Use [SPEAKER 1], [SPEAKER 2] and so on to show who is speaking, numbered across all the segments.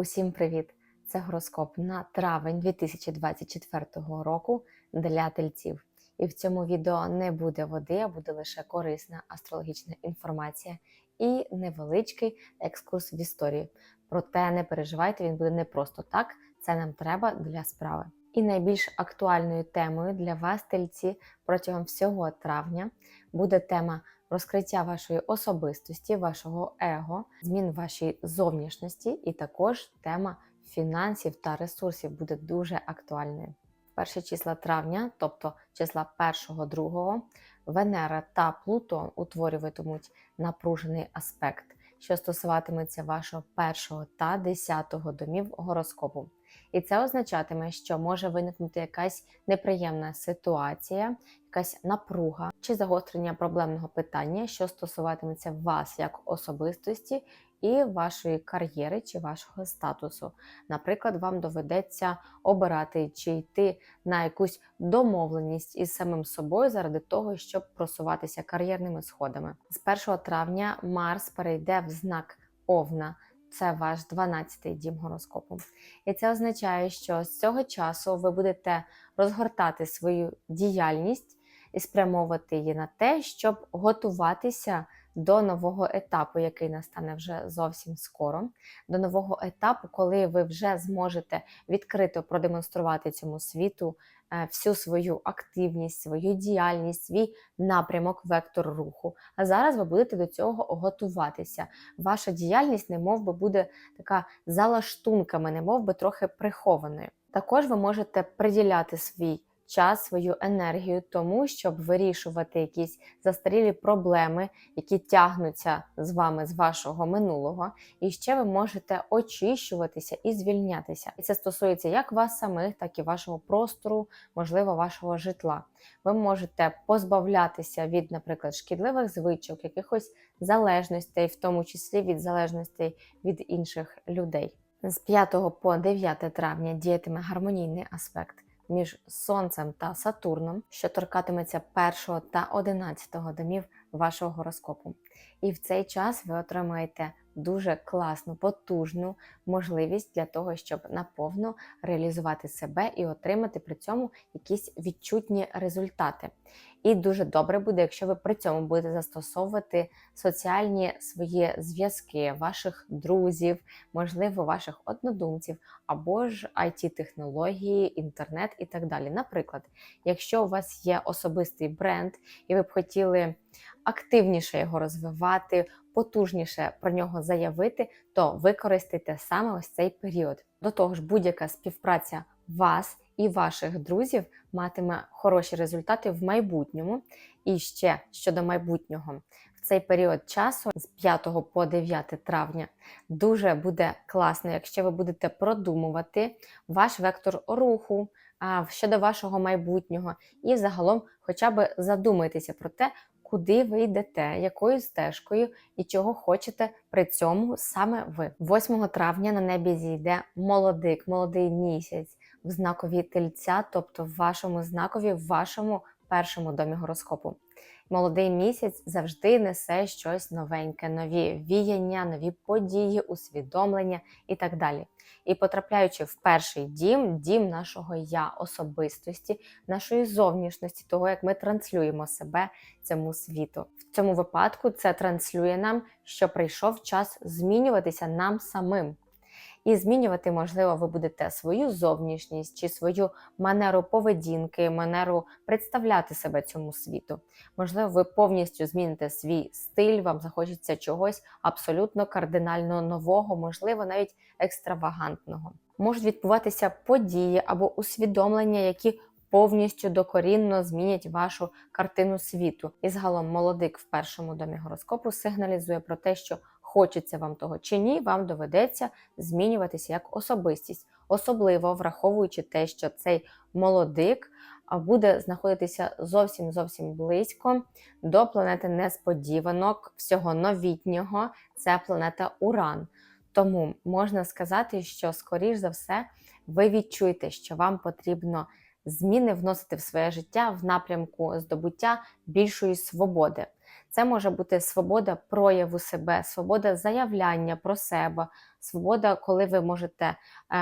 [SPEAKER 1] Усім привіт! Це гороскоп на травень 2024 року для тельців. І в цьому відео не буде води, а буде лише корисна астрологічна інформація і невеличкий екскурс в історію. Проте не переживайте, він буде не просто так, це нам треба для справи. І найбільш актуальною темою для вас, тельці, протягом всього травня буде тема розкриття вашої особистості, вашого его, змін вашій зовнішності, і також тема фінансів та ресурсів буде дуже актуальною. Перші числа травня, тобто числа 1-2, Венера та Плутон утворюватимуть напружений аспект, що стосуватиметься вашого першого та десятого домів гороскопу. І це означатиме, що може виникнути якась неприємна ситуація, якась напруга чи загострення проблемного питання, що стосуватиметься вас як особистості і вашої кар'єри чи вашого статусу. Наприклад, вам доведеться обирати чи йти на якусь домовленість із самим собою заради того, щоб просуватися кар'єрними сходами. З 1 травня Марс перейде в знак Овна. Це ваш 12-й дім гороскопу. І це означає, що з цього часу ви будете розгортати свою діяльність і спрямовувати її на те, щоб готуватися до нового етапу, який настане вже зовсім скоро. До нового етапу, коли ви вже зможете відкрито продемонструвати цьому світу е, всю свою активність, свою діяльність, свій напрямок, вектор руху. А зараз ви будете до цього готуватися. Ваша діяльність, немов би буде така за лаштунками, немов би трохи прихованою. Також ви можете приділяти свій час, свою енергію тому, щоб вирішувати якісь застарілі проблеми, які тягнуться з вами з вашого минулого. І ще ви можете очищуватися і звільнятися. І це стосується як вас самих, так і вашого простору, можливо, вашого житла. Ви можете позбавлятися від, наприклад, шкідливих звичок, якихось залежностей, в тому числі від залежностей від інших людей. З 5 по 9 травня діятиме гармонійний аспект між Сонцем та Сатурном, що торкатиметься 1 та 11 домів вашого гороскопу. І в цей час ви отримаєте дуже класну, потужну можливість для того, щоб наповно реалізувати себе і отримати при цьому якісь відчутні результати. І дуже добре буде, якщо ви при цьому будете застосовувати соціальні свої зв'язки, ваших друзів, можливо, ваших однодумців, або ж it технології інтернет і так далі. Наприклад, якщо у вас є особистий бренд, і ви б хотіли активніше його розвивати, потужніше про нього заявити, то використайте саме ось цей період. До того ж, будь-яка співпраця вас і ваших друзів матиме хороші результати в майбутньому. І ще щодо майбутнього, в цей період часу з 5 по 9 травня дуже буде класно, якщо ви будете продумувати ваш вектор руху щодо вашого майбутнього, і загалом, хоча б задумайтеся про те, куди ви йдете, якою стежкою і чого хочете при цьому саме ви. 8 травня на небі зійде молодик, молодий місяць в знакові тельця, тобто в вашому знакові, в вашому першому домі гороскопу. Молодий місяць завжди несе щось новеньке, нові віяння, нові події, усвідомлення і так далі. І потрапляючи в перший дім, дім нашого я, особистості, нашої зовнішності, того, як ми транслюємо себе цьому світу. В цьому випадку це транслює нам, що прийшов час змінюватися нам самим. І змінювати, можливо, ви будете свою зовнішність чи свою манеру поведінки, манеру представляти себе цьому світу. Можливо, ви повністю зміните свій стиль, вам захочеться чогось абсолютно кардинально нового, можливо, навіть екстравагантного. Можуть відбуватися події або усвідомлення, які повністю докорінно змінять вашу картину світу. І загалом молодик в першому домі гороскопу сигналізує про те, що хочеться вам того чи ні, вам доведеться змінюватися як особистість, особливо враховуючи те, що цей молодик буде знаходитися зовсім зовсім близько до планети несподіванок, всього новітнього, це планета Уран. Тому можна сказати, що, скоріш за все, ви відчуєте, що вам потрібно зміни вносити в своє життя в напрямку здобуття більшої свободи. Це може бути свобода прояву себе, свобода заявляння про себе, свобода, коли ви можете е,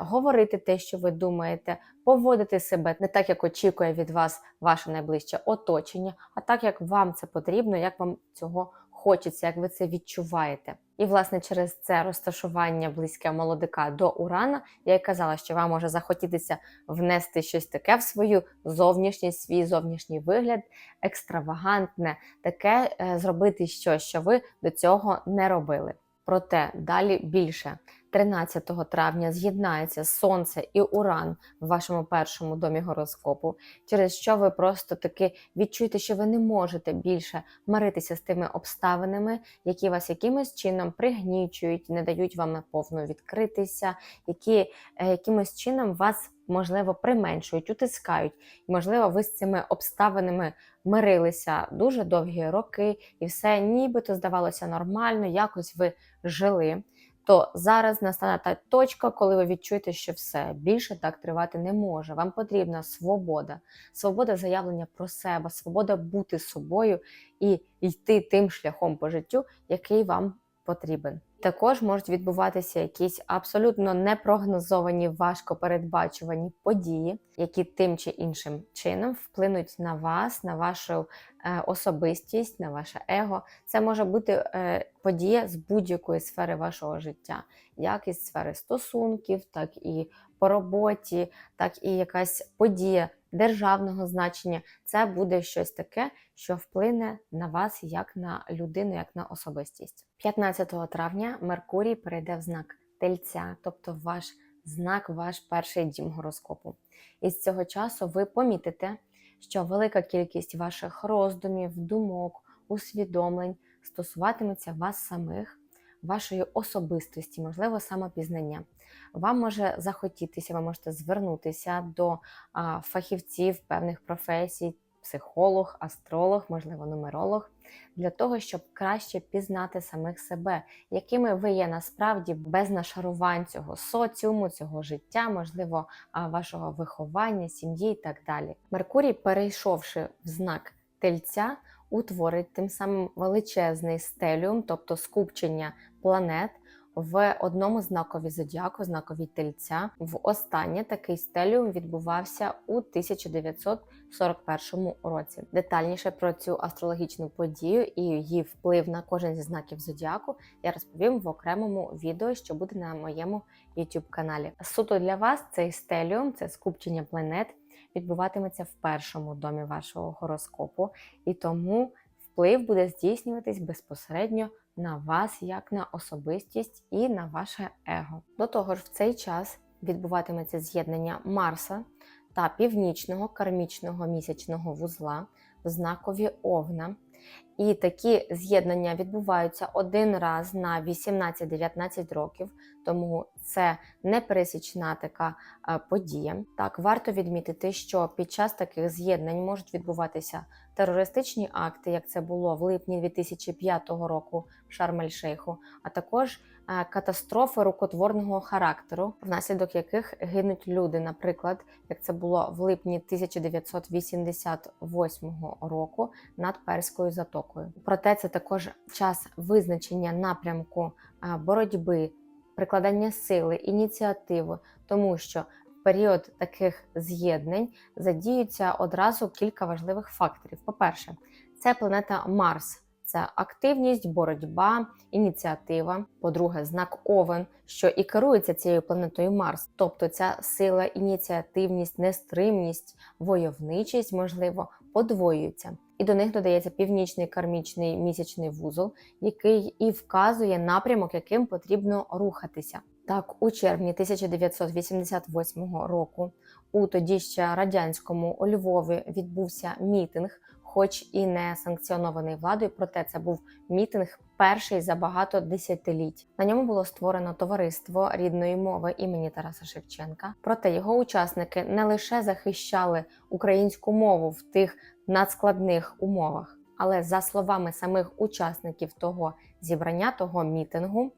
[SPEAKER 1] говорити те, що ви думаєте, поводити себе не так, як очікує від вас ваше найближче оточення, а так, як вам це потрібно, як вам цього хочеться, як ви це відчуваєте. І, власне, через це розташування близьке молодика до Урана, я й казала, що вам може захотітися внести щось таке в свою зовнішність, свій зовнішній вигляд, екстравагантне, таке е, зробити щось, що ви до цього не робили. Проте далі більше 13 травня з'єднається Сонце і Уран в вашому першому домі гороскопу, через що ви просто таки відчуєте, що ви не можете більше миритися з тими обставинами, які вас якимось чином пригнічують, не дають вам наповну відкритися, які е, якимось чином вас можливо применшують, утискають. І, можливо, ви з цими обставинами мирилися дуже довгі роки, і все нібито здавалося нормально, якось ви жили. То зараз настане та точка, коли ви відчуєте, що все більше так тривати не може. Вам потрібна свобода, свобода заявлення про себе, свобода бути собою і йти тим шляхом по життю, який вам потрібен. Також можуть відбуватися якісь абсолютно непрогнозовані, важко передбачувані події, які тим чи іншим чином вплинуть на вас, на вашу е, особистість, на ваше его. Це може бути е, подія з будь-якої сфери вашого життя, як із сфери стосунків, так і по роботі, так і якась подія державного значення. Це буде щось таке, що вплине на вас як на людину, як на особистість. 15 травня Меркурій перейде в знак Тельця, тобто ваш знак, ваш перший дім гороскопу. І з цього часу ви помітите, що велика кількість ваших роздумів, думок, усвідомлень стосуватиметься вас самих, вашої особистості, можливо, самопізнання. Вам може захотітися, ви можете звернутися до а, фахівців певних професій, психолог, астролог, можливо, нумеролог, для того, щоб краще пізнати самих себе, якими ви є насправді без нашарувань цього соціуму, цього життя, можливо, вашого виховання, сім'ї і так далі. Меркурій, перейшовши в знак тельця, утворить тим самим величезний стеліум, тобто скупчення планет в одному знакові зодіаку, знакові тельця. В останнє такий стеліум відбувався у 1941 році. Детальніше про цю астрологічну подію і її вплив на кожен зі знаків зодіаку я розповім в окремому відео, що буде на моєму YouTube каналі. Суто для вас цей стеліум, це скупчення планет, відбуватиметься в першому домі вашого гороскопу, і тому вплив буде здійснюватись безпосередньо на вас як на особистість і на ваше его. До того ж, в цей час відбуватиметься з'єднання Марса та північного кармічного місячного вузла в знакові Овна. І такі з'єднання відбуваються один раз на 18-19 років, тому це непересічна така е, подія. Так, варто відмітити, що під час таких з'єднань можуть відбуватися терористичні акти, як це було в липні 2005 року в Шарм-ель-Шейху, а також катастрофи рукотворного характеру, внаслідок яких гинуть люди, наприклад, як це було в липні 1988 року над Перською затокою. Проте це також час визначення напрямку боротьби, прикладання сили, ініціативи, тому що період таких з'єднань задіються одразу кілька важливих факторів. По-перше, це планета Марс. Це активність, боротьба, ініціатива. По-друге, знак Овен, що і керується цією планетою Марс, тобто ця сила, ініціативність, нестримність, войовничість, можливо, подвоюються. І до них додається північний кармічний місячний вузол, який і вказує напрямок, яким потрібно рухатися. Так, у червні 1988 року у тоді ще радянському у Львові відбувся мітинг, хоч і не санкціонований владою, проте це був мітинг перший за багато десятиліть. На ньому було створено товариство рідної мови імені Тараса Шевченка. Проте його учасники не лише захищали українську мову в тих надскладних умовах, але за словами самих учасників того зібрання, того мітингу,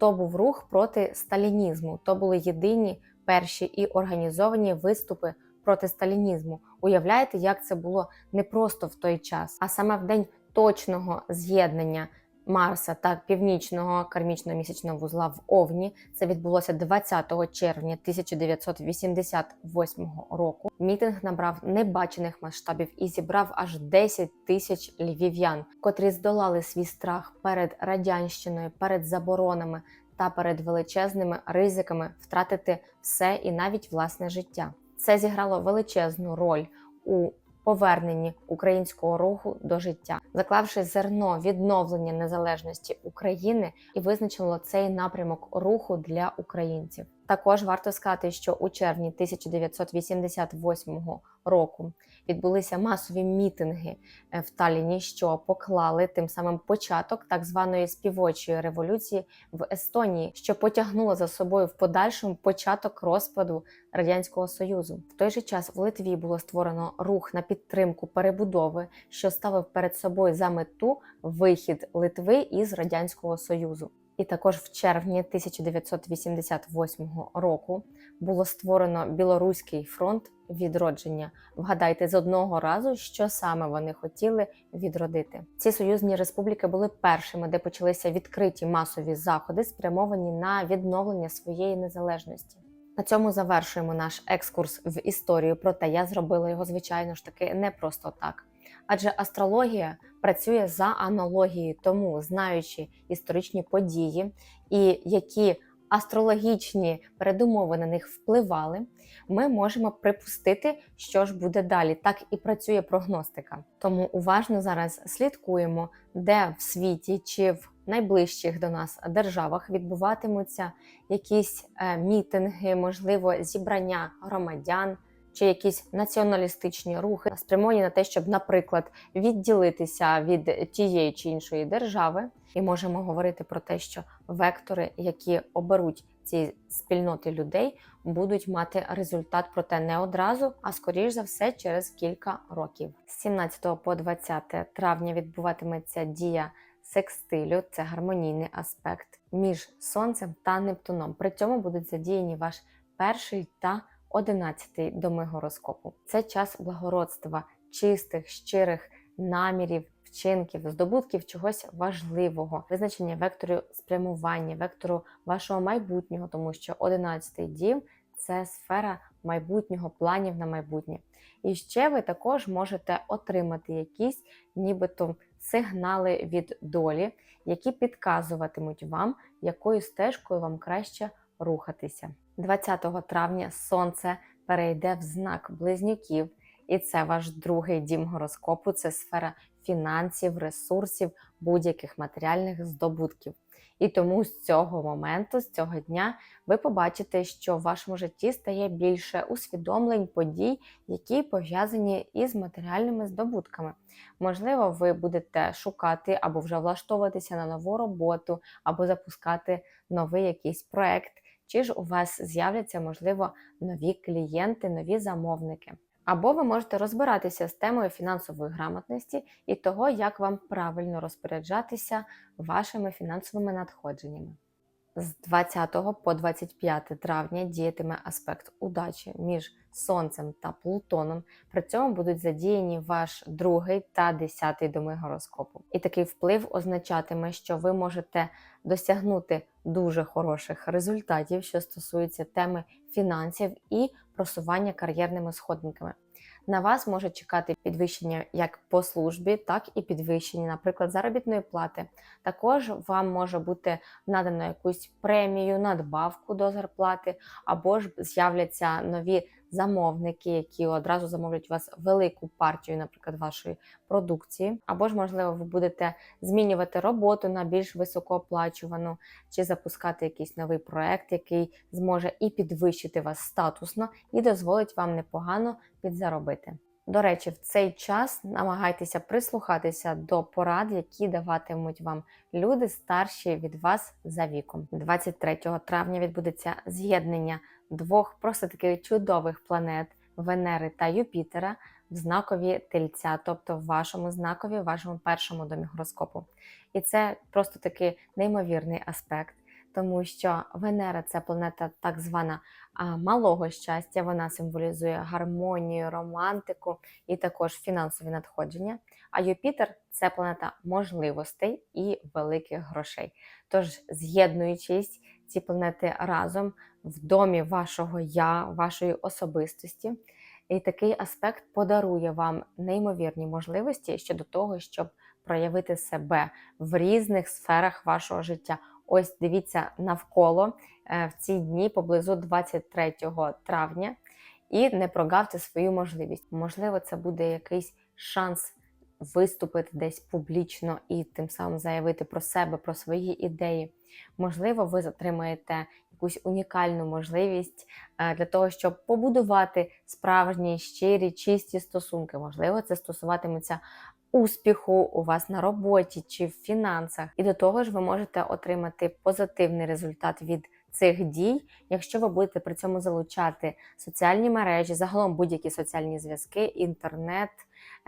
[SPEAKER 1] то був рух проти сталінізму. То були єдині перші і організовані виступи проти сталінізму. Уявляєте, як це було не просто в той час, а саме в день точного з'єднання Марса та північного кармічного місячного вузла в Овні. Це відбулося 20 червня 1988 року. Мітинг набрав небачених масштабів і зібрав аж 10 тисяч львів'ян, котрі здолали свій страх перед радянщиною, перед заборонами та перед величезними ризиками втратити все і навіть власне життя. Це зіграло величезну роль у поверненні українського руху до життя, заклавши зерно відновлення незалежності України і визначило цей напрямок руху для українців. Також варто сказати, що у червні 1988 року відбулися масові мітинги е, в Талліні, що поклали тим самим початок так званої співочої революції в Естонії, що потягнуло за собою в подальшому початок розпаду радянського союзу. В той же час в Литві було створено рух на підтримку перебудови, що ставив перед собою за мету вихід Литви із радянського союзу. І також в червні 1988 року було створено Білоруський фронт відродження. Вгадайте з одного разу, що саме вони хотіли відродити. Ці союзні республіки були першими, де почалися відкриті масові заходи, спрямовані на відновлення своєї незалежності. На цьому завершуємо наш екскурс в історію. Проте я зробила його, звичайно ж таки, не просто так. Адже астрологія працює за аналогією, тому знаючи історичні події і які астрологічні передумови на них впливали, ми можемо припустити, що ж буде далі. Так і працює прогностика. Тому уважно зараз слідкуємо, де в світі чи в найближчих до нас державах відбуватимуться якісь е, мітинги, можливо, зібрання громадян чи якісь націоналістичні рухи, спрямовані на те, щоб, наприклад, відділитися від тієї чи іншої держави, і можемо говорити про те, що вектори, які оберуть ці спільноти людей, будуть мати результат, проте не одразу, а скоріш за все через кілька років. З 17 по 20 травня відбуватиметься дія секстилю, це гармонійний аспект між сонцем та Нептуном. При цьому будуть задіяні ваш перший та одинадцятий доми гороскопу. Це час благородства, чистих, щирих намірів, вчинків, здобутків чогось важливого, визначення вектору спрямування, вектору вашого майбутнього, тому що одинадцятий дім це сфера майбутнього, планів на майбутнє. І ще ви також можете отримати якісь нібито сигнали від долі, які підказуватимуть вам, якою стежкою вам краще рухатися. 20 травня сонце перейде в знак близнюків, і це ваш другий дім гороскопу, це сфера фінансів, ресурсів, будь-яких матеріальних здобутків. І тому з цього моменту, з цього дня, ви побачите, що в вашому житті стає більше усвідомлень, подій, які пов'язані із матеріальними здобутками. Можливо, ви будете шукати або вже влаштовуватися на нову роботу, або запускати новий якийсь проект чи ж у вас з'являться, можливо, нові клієнти, нові замовники. Або ви можете розбиратися з темою фінансової грамотності і того, як вам правильно розпоряджатися вашими фінансовими надходженнями. З 20 по 25 травня діятиме аспект удачі між Сонцем та Плутоном. При цьому будуть задіяні ваш другий та десятий доми гороскопу. І такий вплив означатиме, що ви можете досягнути дуже хороших результатів, що стосуються теми фінансів і просування кар'єрними сходниками. На вас може чекати підвищення як по службі, так і підвищення, наприклад, заробітної плати. Також вам може бути надано якусь премію, надбавку до зарплати, або ж з'являться нові замовники, які одразу замовлять у вас велику партію, наприклад, вашої продукції, або ж, можливо, ви будете змінювати роботу на більш високооплачувану, чи запускати якийсь новий проект, який зможе і підвищити вас статусно, і дозволить вам непогано підзаробити. До речі, в цей час намагайтеся прислухатися до порад, які даватимуть вам люди старші від вас за віком. 23 травня відбудеться з'єднання двох просто таких чудових планет Венери та Юпітера в знакові тельця, тобто в вашому знакові, в вашому першому домі гороскопу. І це просто такий неймовірний аспект. тому що Венера це планета так звана малого щастя. Вона символізує гармонію, романтику і також фінансові надходження. А Юпітер це планета можливостей і великих грошей. Тож, з'єднуючись ці планети разом в домі вашого я, вашої особистості. І такий аспект подарує вам неймовірні можливості щодо того, щоб проявити себе в різних сферах вашого життя. Ось дивіться навколо е, в ці дні поблизу 23 травня, і не прогавте свою можливість. Можливо, це буде якийсь шанс виступити десь публічно і тим самим заявити про себе, про свої ідеї. Можливо, ви затримаєте якусь унікальну можливість е, для того, щоб побудувати справжні, щирі, чисті стосунки. Можливо, це стосуватиметься успіху у вас на роботі чи в фінансах. І до того ж, ви можете отримати позитивний результат від цих дій, якщо ви будете при цьому залучати соціальні мережі, загалом будь-які соціальні зв'язки, інтернет,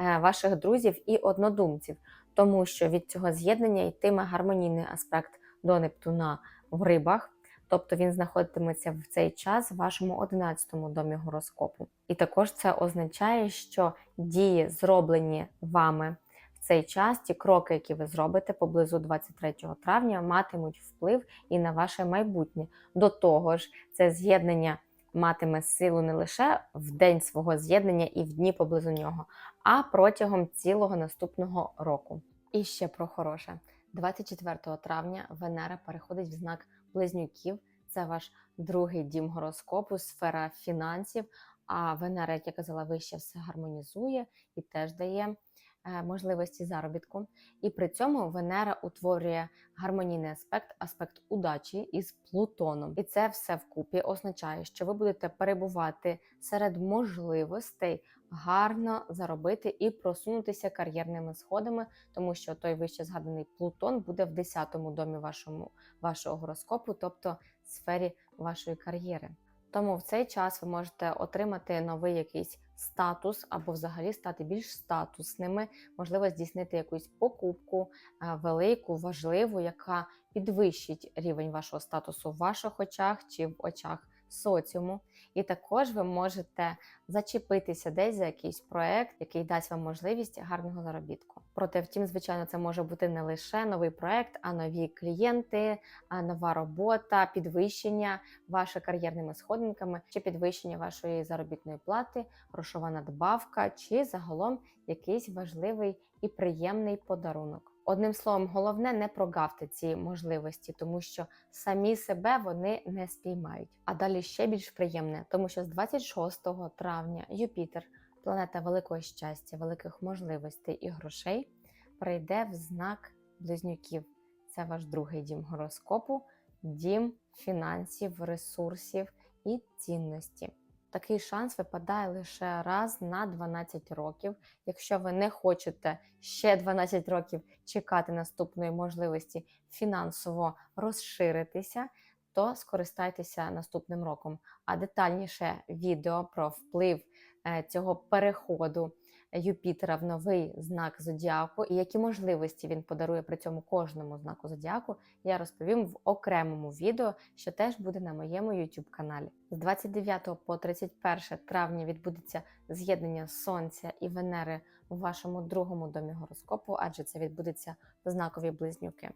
[SPEAKER 1] ваших друзів і однодумців, тому що від цього з'єднання йтиме гармонійний аспект до Нептуна в рибах. Тобто він знаходитиметься в цей час в вашому 11-му домі гороскопу. І також це означає, що дії, зроблені вами в цей час, ті кроки, які ви зробите поблизу 23 травня, матимуть вплив і на ваше майбутнє. До того ж, це з'єднання матиме силу не лише в день свого з'єднання і в дні поблизу нього, а протягом цілого наступного року. І ще про хороше. 24 травня Венера переходить в знак близнюків. Це ваш другий дім гороскопу, сфера фінансів. А Венера, як я казала, вище все гармонізує і теж дає е, можливості заробітку. І при цьому Венера утворює гармонійний аспект, аспект удачі із Плутоном. І це все вкупі означає, що ви будете перебувати серед можливостей гарно заробити і просунутися кар'єрними сходами, тому що той вище згаданий Плутон буде в 10-му домі вашому, вашого гороскопу, тобто сфері вашої кар'єри. Тому в цей час ви можете отримати новий якийсь статус або взагалі стати більш статусними, можливо, здійснити якусь покупку е, велику, важливу, яка підвищить рівень вашого статусу в ваших очах чи в очах соціуму. І також ви можете зачепитися десь за якийсь проект, який дасть вам можливість гарного заробітку. Проте, втім, звичайно, це може бути не лише новий проект, а нові клієнти, а нова робота, підвищення вашими кар'єрними сходинками, чи підвищення вашої заробітної плати, грошова надбавка, чи загалом якийсь важливий і приємний подарунок. Одним словом, головне не прогавте ці можливості, тому що самі себе вони не спіймають. А далі ще більш приємне, тому що з 26 травня Юпітер, планета великого щастя, великих можливостей і грошей, прийде в знак близнюків. Це ваш другий дім гороскопу, дім фінансів, ресурсів і цінності. Такий шанс випадає лише раз на 12 років. Якщо ви не хочете ще 12 років чекати наступної можливості фінансово розширитися, то скористайтеся наступним роком. А детальніше відео про вплив е, цього переходу Юпітера в новий знак зодіаку і які можливості він подарує при цьому кожному знаку зодіаку, я розповім в окремому відео, що теж буде на моєму YouTube каналі. З 29 по 31 травня відбудеться з'єднання Сонця і Венери в вашому другому домі гороскопу, адже це відбудеться в знакові близнюки.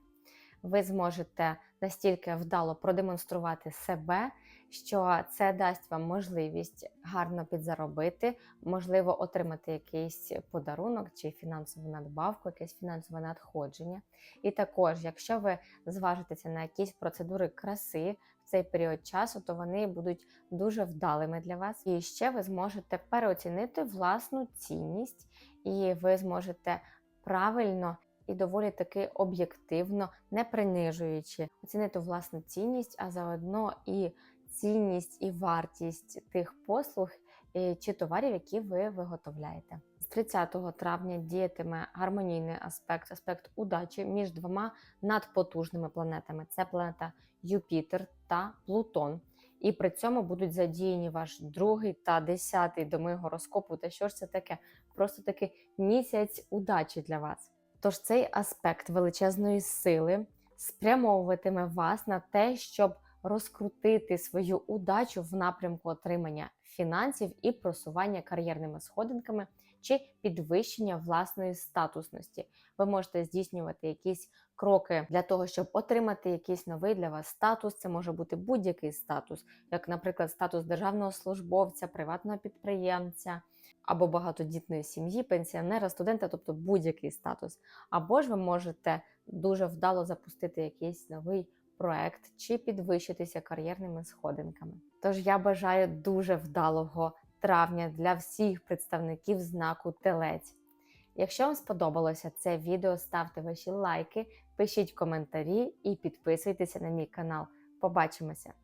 [SPEAKER 1] Ви зможете настільки вдало продемонструвати себе, що це дасть вам можливість гарно підзаробити, можливо, отримати якийсь подарунок чи фінансову надбавку, якесь фінансове надходження. І також, якщо ви зважитеся на якісь процедури краси в цей період часу, то вони будуть дуже вдалими для вас. І ще ви зможете переоцінити власну цінність, і ви зможете правильно. І доволі таки об'єктивно, не принижуючи, оцінити власну цінність, а заодно і цінність і вартість тих послуг е, чи товарів, які ви виготовляєте. З 30 травня діятиме гармонійний аспект, аспект удачі між двома надпотужними планетами: це планета Юпітер та Плутон. І при цьому будуть задіяні ваш другий та десятий доми гороскопу. Та що ж це таке? Просто таки місяць удачі для вас. Тож цей аспект величезної сили спрямовуватиме вас на те, щоб розкрутити свою удачу в напрямку отримання фінансів і просування кар'єрними сходинками чи підвищення власної статусності. Ви можете здійснювати якісь кроки для того, щоб отримати якийсь новий для вас статус. Це може бути будь-який статус, як, наприклад, статус державного службовця, приватного підприємця або багатодітної сім'ї, пенсіонера, студента, тобто будь-який статус. Або ж ви можете дуже вдало запустити якийсь новий проект чи підвищитися кар'єрними сходинками. Тож я бажаю дуже вдалого травня для всіх представників знаку Телець. Якщо вам сподобалося це відео, ставте ваші лайки, пишіть коментарі і підписуйтеся на мій канал. Побачимося!